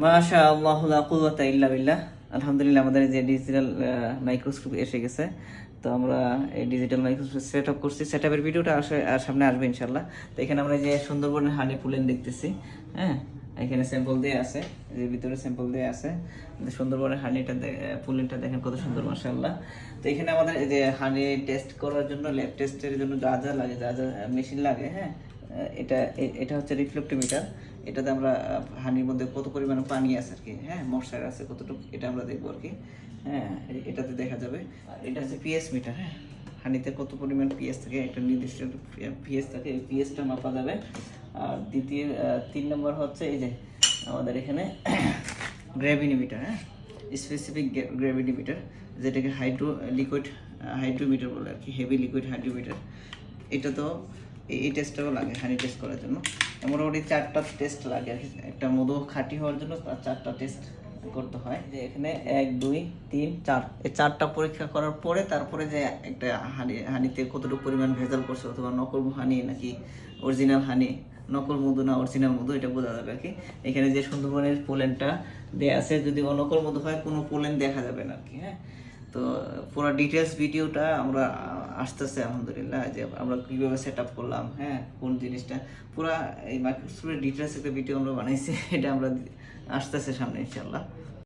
মাশা আল্লাহ ইল্লা বিল্লাহ। আলহামদুলিল্লাহ আমাদের যে ডিজিটাল মাইক্রোস্কোপ এসে গেছে। তো আমরা এই ডিজিটাল মাইক্রোস্কোপ সেট আপ করছি সেট আপের ভিডিওটা আসে সামনে আসবে ইনশাল্লাহ তো এখানে আমরা যে সুন্দরবনের হানি পুলেন দেখতেছি হ্যাঁ? এখানে স্যাম্পল দিয়ে আছে যে ভিতরে স্যাম্পল দিয়ে আছে। সুন্দরবনের হানিটা পুলেনটা দেখেন কত সুন্দর, মাশাআল্লাহ। তো এখানে আমাদের যে হানি টেস্ট করার জন্য ল্যাব টেস্টের জন্য যা যা লাগে, যা যা মেশিন লাগে হ্যাঁ? এটা এটা হচ্ছে রিফ্লেক্টোমিটার এটাতে আমরা হানির মধ্যে কত পরিমাণে পানি আছে আর কি হ্যাঁ মশার আছে কতটুকু, এটা আমরা দেখব আর কি হ্যাঁ এটাতে দেখা যাবে। এটা হচ্ছে পিএস মিটার হ্যাঁ হানিতে কত পরিমাণ পিএস থাকে, একটা নির্দিষ্ট পিএস থাকে, এই পিএসটা মাপা যাবে। আর দ্বিতীয় তিন নম্বর হচ্ছে এই যে আমাদের এখানে গ্র্যাভিটি মিটার হ্যাঁ স্পেসিফিক গ্র্যাভিটি মিটার, যেটাকে হাইড্রো লিকুইড হাইড্রোমিটার বলে আর কি হেভি লিকুইড হাইড্রোমিটার। এটা তো এই টেস্টটাও লাগে হানি টেস্ট করার জন্য। মোটামুটি চারটা টেস্ট লাগে আর কি। একটা মধু খাঁটি হওয়ার জন্য তার চারটা টেস্ট করতে হয়। যে এখানে এক, দুই, তিন, চার। এই চারটা পরীক্ষা করার পরে তারপরে যে একটা হানি হানিতে কতটুকু পরিমাণ ভেজাল করছে অথবা নকল হানি নাকি অরিজিনাল হানি নকল মধু না অরিজিনাল মধু, এটা বোঝা যাবে আর কি। এখানে যে সুন্দরবনের পোলেনটা দেয়া আছে, যদি অনকল মধু হয়, কোনো পোলেন দেখা যাবে না আর কি হ্যাঁ? তো পুরো ডিটেলস ভিডিওটা আমরা আসতেছে, আলহামদুলিল্লাহ, যে আমরা কীভাবে সেট আপ করলাম হ্যাঁ কোন জিনিসটা। পুরা এই মাইক্রোসফটের ডিটেলস একটা ভিডিও আমরা বানাইছি, এটা আমরা আসতেছে সামনে ইনশাল্লাহ